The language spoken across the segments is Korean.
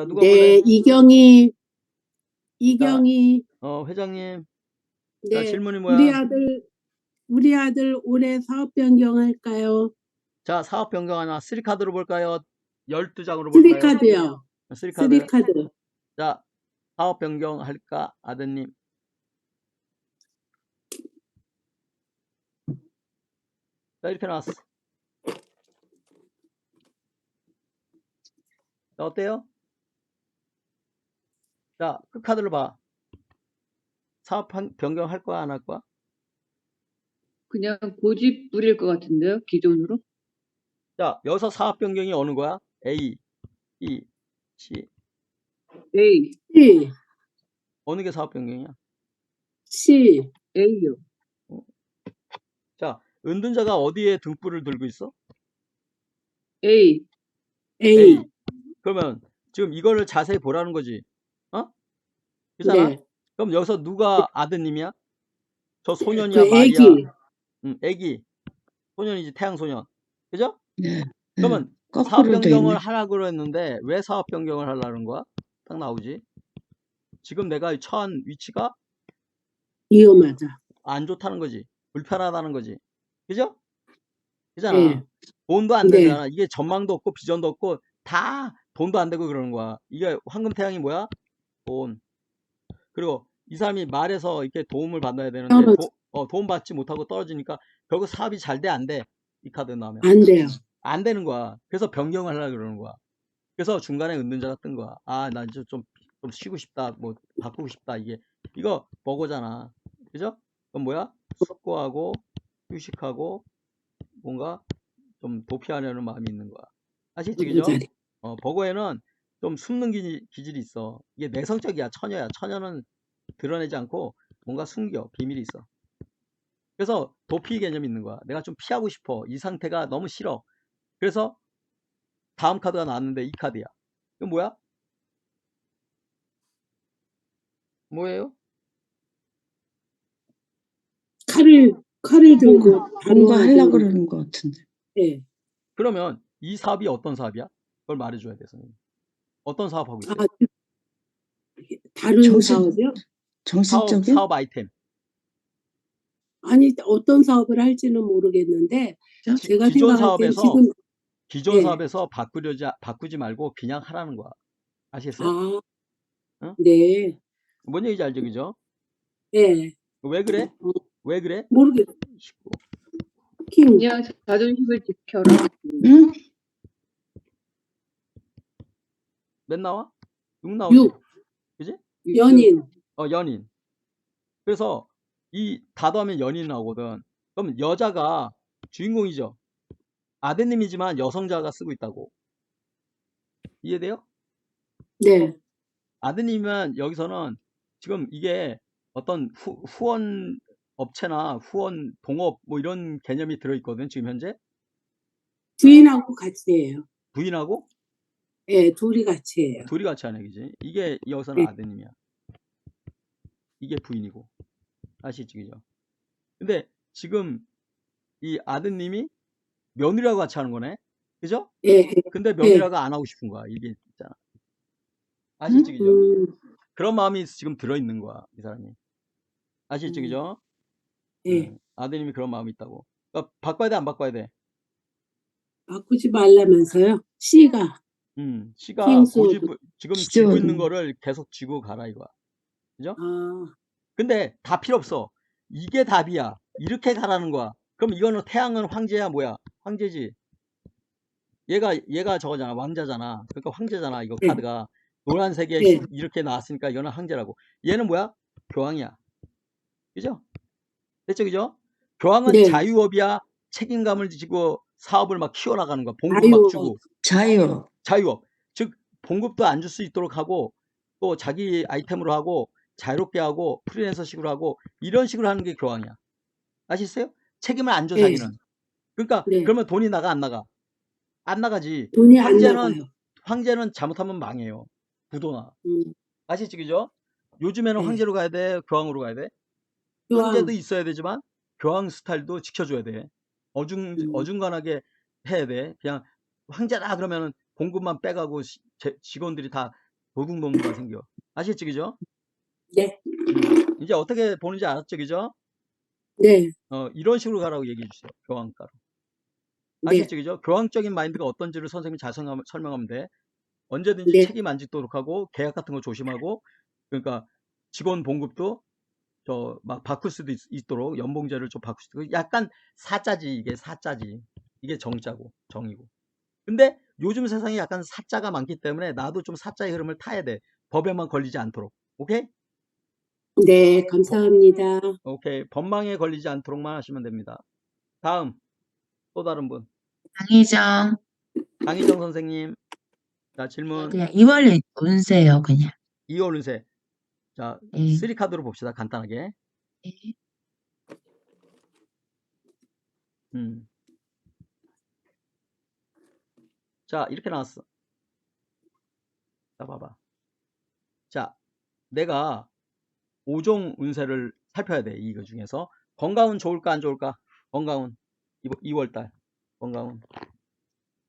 자, 누가 네, 볼래? 이경희, 이경희, 어, 회장님. 자, 네, 질문이 뭐야? 우리 아들, 우리 아들 올해 사업 변경할까요? 자, 사업 변경 하나. 쓰리 카드로 볼까요? 12장으로 볼까요? 쓰리카드요. 쓰리 카드. 쓰리카드. 자, 사업 변경할까? 아드님. 자, 이렇게 나왔어. 자, 어때요? 자, 그 카드를 봐. 사업 한- 변경할 거야, 안 할 거야? 그냥 고집 부릴 것 같은데요, 기존으로? 자, 여기서 사업 변경이 어느 거야? A, B, C. A, C, 어느 게 사업 변경이야? C, A요. 자, 은둔자가 어디에 등불을 들고 있어? A, A. 그러면 지금 이거를 자세히 보라는 거지. 어? 그잖아? 네, 그럼 여기서 누가 아드님이야? 저 소년이야, 그 말이야? 애기. 응, 애기. 소년이지, 태양소년. 그죠? 네. 그러면 사업 거꾸로 돼 변경을 있네. 하라고 했는데 왜 사업 변경을 하려는 거야? 딱 나오지. 지금 내가 처한 위치가 위험하다. 안 좋다는 거지. 불편하다는 거지. 그죠? 그잖아. 네. 돈도 안 네. 되잖아. 이게 전망도 없고 비전도 없고 다 돈도 안 되고 그러는 거야. 이게 황금 태양이 뭐야? 돈. 그리고 이 사람이 말해서 이렇게 도움을 받아야 되는데 떨어져. 도, 어, 도움 받지 못하고 떨어지니까 결국 사업이 잘 돼 안 돼? 이 카드 나오면 안 돼요. 안 되는 거야. 그래서 변경을 하려고 그러는 거야. 그래서 중간에 은둔자가 뜬 거야. 아, 나 이제 좀, 좀 쉬고 싶다. 뭐, 바꾸고 싶다. 이게, 이거 버거잖아. 그죠? 그럼 뭐야? 숙고하고, 휴식하고, 뭔가 좀 도피하려는 마음이 있는 거야. 아시지? 그죠? 자리. 어, 버거에는 좀 숨는 기질, 기질이 있어. 이게 내성적이야. 처녀야. 처녀는 드러내지 않고 뭔가 숨겨. 비밀이 있어. 그래서 도피 개념이 있는 거야. 내가 좀 피하고 싶어. 이 상태가 너무 싫어. 그래서 다음 카드가 나왔는데 이 카드야. 이거 뭐야? 뭐예요? 칼을, 칼을 들고 뭔가. 하려고 그러는 것 같은데. 네. 그러면 이 사업이 어떤 사업이야? 그걸 말해줘야 돼, 선생님. 어떤 사업 하고 있어요? 아, 다른 정신- 사업이요? 사업, 정신적인? 사업 아이템. 아니, 어떤 사업을 할지는 모르겠는데, 기- 제가 기존 생각할 때 사업에서 지금, 기존 네. 사업에서 바꾸려지 바꾸지 말고 그냥 하라는 거야. 아시겠어요? 아, 응? 네, 뭔 얘기인지 알죠, 그죠? 네, 왜 그래? 어, 왜 그래? 모르겠, 쉽고. 킹, 그냥 자존심을 지켜라. 응? 몇 나와? 6 나오지? 육, 연인, 어, 연인. 그래서 이 다도하면 연인 나오거든. 그럼 여자가 주인공이죠. 아드님이지만 여성자가 쓰고 있다고. 이해돼요? 네, 아드님은 여기서는 지금 이게 어떤 후, 후원 업체나 후원 동업 뭐 이런 개념이 들어있거든. 지금 현재 주인하고 같이 해요. 부인하고 예, 둘이 같이 해요. 둘이 같이 하네, 그지? 이게 여기서는 네. 아드님이야. 이게 부인이고. 아시지, 그죠? 근데 지금 이 아드님이 며느리하고 같이 하는 거네? 그죠? 예, 예. 근데 며느리가 안 하고 싶은 거야. 이게 있잖아. 아시지, 그죠? 음, 그런 마음이 지금 들어있는 거야, 이 사람이. 아시지, 음. 그죠? 예, 음, 아드님이 그런 마음이 있다고. 그러니까 바꿔야 돼, 안 바꿔야 돼? 바꾸지 말라면서요. C가, 음, 씨가 고집, 오브 지금 쥐고 있는 기존. 거를 계속 쥐고 가라, 이거야. 아, 근데 다 필요 없어. 이게 답이야. 이렇게 가라는 거야. 그럼 이거는 태양은 황제야, 뭐야? 황제지. 얘가, 얘가 저거잖아. 왕자잖아. 그러니까 황제잖아, 이거 네. 카드가. 노란색에 네. 흰- 이렇게 나왔으니까 이거는 황제라고. 얘는 뭐야? 교황이야. 그죠? 됐죠, 그죠? 교황은 네. 자유업이야. 책임감을 지고 사업을 막 키워나가는 거야. 봉급 막 자유업. 주고. 자유. 자유업. 즉, 봉급도 안 줄 수 있도록 하고, 또 자기 아이템으로 하고, 자유롭게 하고, 프리랜서식으로 하고, 이런 식으로 하는 게 교황이야. 아시겠어요? 책임을 안 줘, 네. 자기는. 그러니까, 네. 그러면 돈이 나가, 안 나가? 안 나가지. 돈이 안 황제는, 나가요. 황제는 잘못하면 망해요. 부도나. 음, 아시지, 그죠? 요즘에는 네. 황제로 가야 돼? 교황으로 가야 돼? 교황, 황제도 있어야 되지만, 교황 스타일도 지켜줘야 돼. 어중, 음. 어중간하게 해야 돼. 그냥, 황제다 그러면은 봉급만 빼가고 시- 제- 직원들이 다 도둑놈가 생겨. 아시겠지, 그죠? 네. 음, 이제 어떻게 보는지 알았죠, 그죠? 네. 어, 이런 식으로 가라고 얘기해 주세요. 교황가로. 네. 아시겠죠, 그죠? 교황적인 마인드가 어떤지를 선생님이 잘 설명- 설명하면 돼. 언제든지 네. 책임 안 짓도록 하고 계약 같은 거 조심하고 그러니까 직원 봉급도 저 막 바꿀 수도 있, 도록 연봉제를 좀 바꿀 수도 있고 약간 사자지 이게 사자지. 이게 정자고 정이고. 근데 요즘 세상에 약간 사자가 많기 때문에 나도 좀 사자의 흐름을 타야 돼. 법에만 걸리지 않도록. 오케이? 네, 감사합니다. 오케이. 법망에 걸리지 않도록만 하시면 됩니다. 다음 또 다른 분. 강희정. 강희정 선생님. 자 질문. 그냥 2월 운세요 그냥. 2월 운세 자 예. 쓰리 카드로 봅시다 간단하게 예. 음. 자, 이렇게 나왔어. 자, 봐봐. 자, 내가 5종 운세를 살펴야 돼. 이거 중에서. 건강운 좋을까, 안 좋을까? 건강운. 2월 달. 건강운.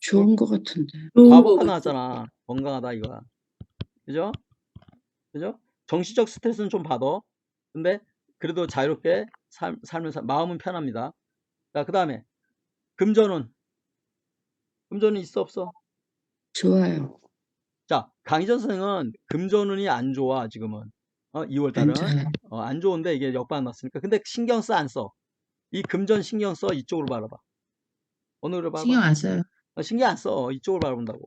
좋은 것 같은데. 같아요. 나왔잖아. 건강하다, 이거야. 그죠? 그죠? 정신적 스트레스는 좀 받아. 근데 그래도 자유롭게 삶, 삶을, 사- 마음은 편합니다. 자, 그 다음에 금전운. 금전운 있어, 없어? 좋아요. 자, 강희전 선생은 금전운이 안 좋아, 지금은. 어, 2월 달은. 어, 안 좋은데 이게 역반 났으니까. 근데 신경 써, 안 써? 이 금전 신경 써, 이쪽으로 바라봐. 어느로 바라봐? 신경 안 써요. 어, 신경 안 써. 이쪽으로 바라본다고.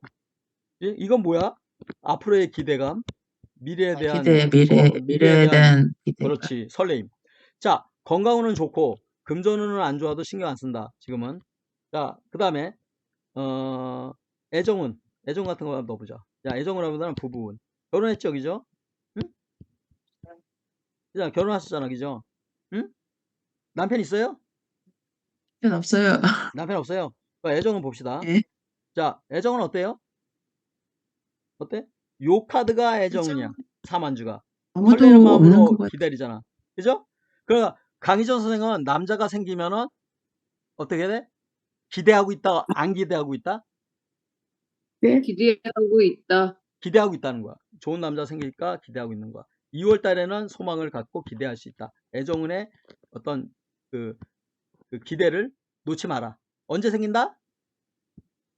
이- 이건 뭐야? 앞으로의 기대감, 미래에 대한 기대 미래 어, 미래에 대한 기대. 그렇지 설레임. 자 건강운은 좋고 금전운은 안 좋아도 신경 안 쓴다. 지금은. 자 그다음에 어 애정운, 애정 같은 거 한번 넣어보자. 자 애정운하보다는 부부운. 결혼했죠, 그죠? 응? 자 결혼하셨잖아, 그죠? 응? 남편 있어요? 필요 없어요. 남편 없어요. 애정은 봅시다. 예. 자, 애정은 어때요? 어때? 요 카드가 애정이냐? 사만주가. 아무도 설레는 마음으로. 기다리잖아. 그죠? 그러니까 강희전 선생은 남자가 생기면은 어떻게 돼? 기대하고 있다, 안 기대하고 있다? 네? 기대하고 있다. 기대하고 있다는 거야. 좋은 남자 생길까 기대하고 있는 거야. 2월 달에는 소망을 갖고 기대할 수 있다. 애정운의 어떤 그, 그 기대를 놓지 마라. 언제 생긴다?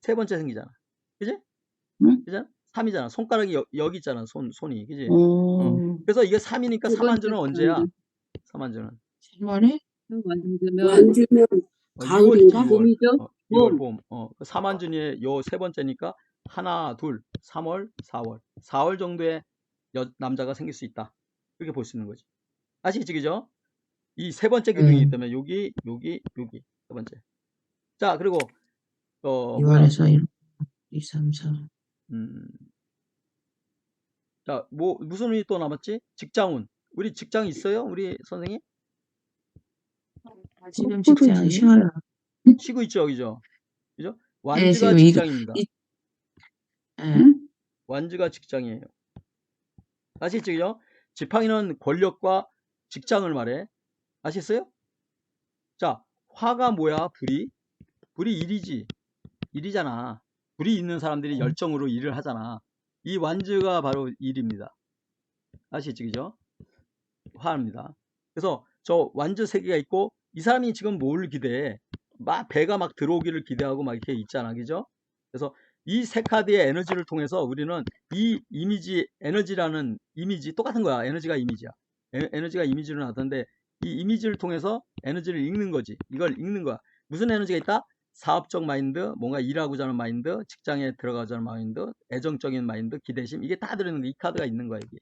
세 번째 생기잖아. 그지? 응? 그죠? 3이잖아. 손가락이 여, 여기 있잖아. 손, 손이. 그지? 어, 그래서 이게 3이니까 두 번째 3만주는 언제야? 사람들. 3만주는. 3월에 완주면 완주면 어, 가을인가? 6월이지, 6월. 봄이죠? 어, 6월 봄. 봄. 어, 4만준이 요세 번째니까 하나, 둘, 3월, 4월. 4월 정도의 여, 남자가 생길 수 있다. 이렇게 볼 수 있는 거지. 아시겠지, 그죠? 이 세 번째 기둥이기 음. 때문에 여기, 여기, 여기 세 번째. 자, 그리고 어, 뭐야? 2월에서 1, 2, 3, 4. 음. 자, 뭐 무슨 운이 또 남았지? 직장운. 우리 직장 있어요? 우리 선생님? 지금 거꾸로지. 직장 쉬어요. 쉬고 있죠, 그죠? 그죠? 네, 완주가 지금 이거- 직장입니다. 이- 예. 응? 완주가 직장이에요. 아시겠죠? 그죠? 지팡이는 권력과 직장을 말해. 아시겠어요? 자, 화가 뭐야? 불이? 불이 일이지. 일이잖아. 불이 있는 사람들이 음. 열정으로 일을 하잖아. 이 완주가 바로 일입니다. 아시겠죠? 그죠? 화입니다. 그래서 저 완주 세 개가 있고 이 사람이 지금 뭘 기대해? 막 배가 막 들어오기를 기대하고 막 이렇게 있잖아. 그죠? 그래서 이 세 카드의 에너지를 통해서 우리는 이 이미지, 에너지라는 이미지, 똑같은 거야. 에너지가 이미지야. 에, 에너지가 이미지로 나타나는데 이 이미지를 통해서 에너지를 읽는 거지. 이걸 읽는 거야. 무슨 에너지가 있다? 사업적 마인드, 뭔가 일하고자 하는 마인드, 직장에 들어가자는 마인드, 애정적인 마인드, 기대심. 이게 다 들어있는 거. 이 카드가 있는 거야, 이게.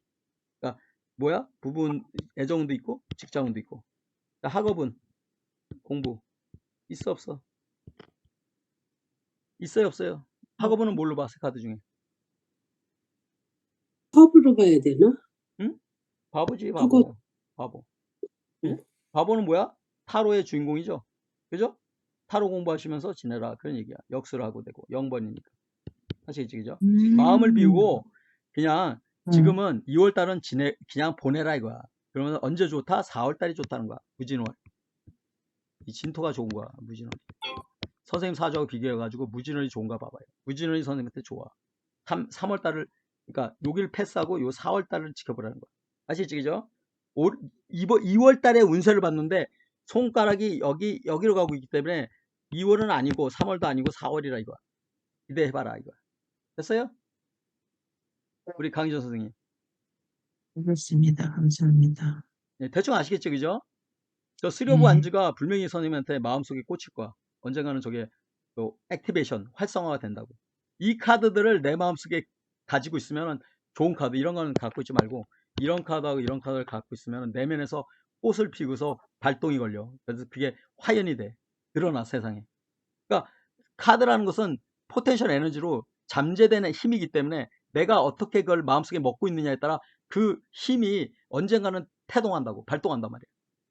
그러니까 뭐야? 부분, 애정운도 있고, 직장운도 있고. 자, 학업은, 공부. 있어, 없어? 있어요, 없어요? 학업은 뭘로 봐, 세 카드 중에? 컵으로 봐야 되나? 바보지, 바보. 학업. 바보. 응? 바보는 뭐야? 타로의 주인공이죠. 그죠? 타로 공부하시면서 지내라. 그런 얘기야. 역수를 하고 되고. 0번이니까. 아시겠지, 그죠? 음. 마음을 비우고, 그냥, 음. 지금은 2월 달은 지내, 그냥 보내라 이거야. 그러면 언제 좋다? 4월 달이 좋다는 거야. 무진월. 이 진토가 좋은 거야. 무진월. 선생님 사주하고 비교해가지고 무진월이 좋은가 봐봐요. 무진월이 선생님한테 좋아. 3, 3월 달을 그러니까 여기를 패스하고 요 4월 달을 지켜보라는 거야. 아시죠? 그죠? 2월 달에 운세를 봤는데 손가락이 여기 여기로 가고 있기 때문에 2월은 아니고 3월도 아니고 4월이라 이거야. 기대해봐라 이거야. 됐어요? 우리 강희전 선생님. 알겠습니다. 감사합니다. 네, 대충 아시겠죠, 그죠? 저 쓰려고 네. 안주가 불명예 선생님한테 마음속에 꽂힐 거야. 언젠가는 저게 또 액티베이션, 활성화가 된다고. 이 카드들을 내 마음속에 가지고 있으면 좋은 카드, 이런 거는 갖고 있지 말고 이런 카드하고 이런 카드를 갖고 있으면 내면에서 꽃을 피우고서 발동이 걸려. 그래서 그게 화연이 돼. 드러나 세상에. 그러니까 카드라는 것은 포텐셜 에너지로 잠재되는 힘이기 때문에 내가 어떻게 그걸 마음속에 먹고 있느냐에 따라 그 힘이 언젠가는 태동한다고 발동한단 말이야.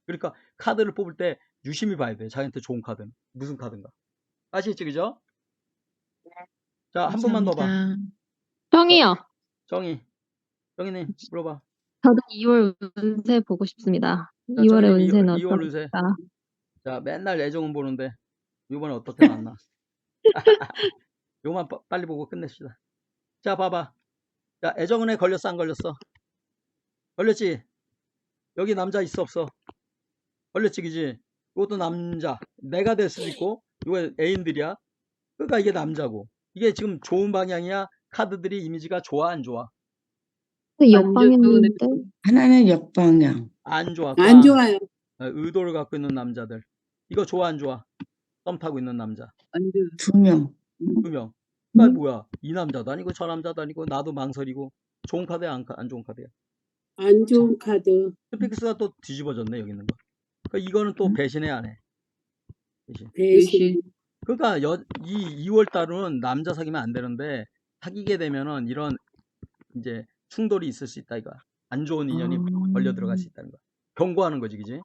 그러니까 카드를 뽑을 때 유심히 봐야 돼. 자기한테 좋은 카드는 무슨 카드인가. 아시겠죠, 그죠? 자, 한 번만 더 봐. 감사합니다. 형이요. 정희, 정희님 물어봐. 저도 2월 운세 보고 싶습니다. 자, 2월의 정희, 운세는 2월 운세. 자, 맨날 애정은 보는데 이번에 어떻게 났나? 요만 빠- 빨리 보고 끝냅시다. 자, 봐봐. 자, 애정은에 걸렸어, 안 걸렸어? 걸렸지? 여기 남자 있어, 없어? 걸렸지, 그지? 이것도 남자. 내가 될 수도 있고, 이거 애인들이야. 그러니까 이게 남자고. 이게 지금 좋은 방향이야? 카드들이 이미지가 좋아, 안 좋아? 근데 안 옆방했는데 하나는 역방향. 안 좋아. 안 좋아요. 어, 의도를 갖고 있는 남자들. 이거 좋아, 안 좋아? 썸 타고 있는 남자. 완전 두 명. 두 명. 아 뭐야? 이 남자도 아니고 저 남자도 아니고 나도 망설이고 좋은 카드야 안, 카- 안 좋은 카드야? 안 좋은 카드. 스픽스가 또 뒤집어졌네 여기 있는 거. 그러니까 이거는 또 음? 배신해 안 해. 배신. 배신. 그러니까 여, 이 2월 달은 남자 사귀면 안 되는데 사귀게 되면은 이런 이제 충돌이 있을 수 있다 이거야. 안 좋은 인연이 걸려 들어갈 수 있다는 거야. 경고하는 거지, 그지?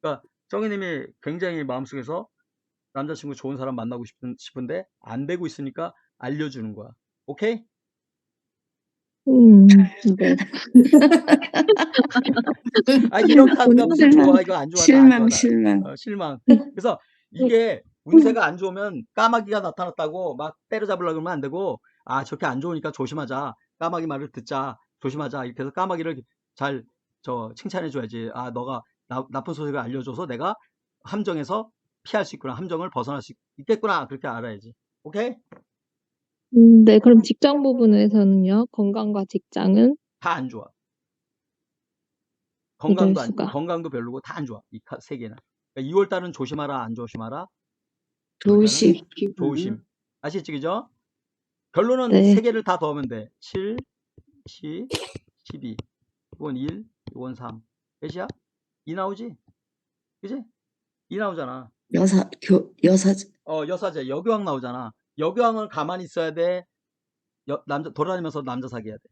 그러니까 정희님이 굉장히 마음속에서 남자친구 좋은 사람 만나고 싶은, 싶은 데 안 되고 있으니까 알려주는 거야. 오케이? 음, 네. 아 이런 카드가 무슨 실망, 좋아 이거 안 좋아 실망, 실망. 나. 어, 실망 그래서 이게 운세가 안 좋으면 까마귀가 나타났다고 막 때려잡으려고 그러면 안 되고 아 저렇게 안 좋으니까 조심하자 까마귀 말을 듣자 조심하자 이렇게 해서 까마귀를 잘 저 칭찬해 줘야지 아 너가 나, 나쁜 소식을 알려줘서 내가 함정에서 피할 수 있구나 함정을 벗어날 수 있- 있겠구나 그렇게 알아야지 오케이 음, 네, 그럼 직장 부분에서는요? 건강과 직장은? 다 안 좋아 건강도 안, 수가. 건강도 별로고 다 안 좋아 이 세 개는 그러니까 2월 달은 조심하라 안 조심하라 조심. 조심. 아시겠지, 그죠? 결론은 네. 세 개를 다 더하면 돼. 7, 10, 12. 이건 1, 이건 3. 몇이야? 2 나오지? 그지? 2 나오잖아. 여사, 교, 여사, 어, 여사제, 여교왕 나오잖아. 여교왕은 가만히 있어야 돼. 여, 남자, 돌아다니면서 남자 사귀어야 돼.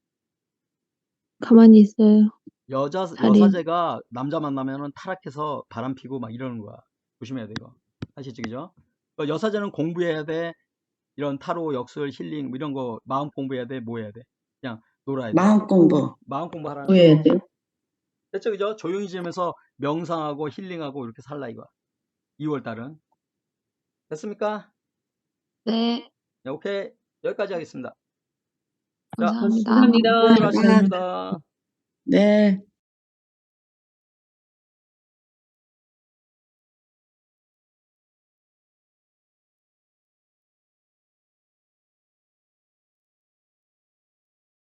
가만히 있어요. 여자, 살인. 여사제가 남자 만나면은 타락해서 바람 피고 막 이러는 거야. 조심해야 돼, 이거. 아시겠지, 그죠? 어, 여사제는 공부해야 돼. 이런 타로, 역술, 힐링, 뭐 이런 거 마음 공부해야 돼. 뭐 해야 돼? 그냥 놀아야 돼. 마음 공부. 마음 공부하라는 뭐 해야 거. 돼요? 됐죠, 그죠? 조용히 지으면서 명상하고 힐링하고 이렇게 살라 이거. 2월 달은. 됐습니까? 네, 네, 오케이. 여기까지 하겠습니다. 자, 감사합니다. 감사합니다. 수고하셨습니다. 네.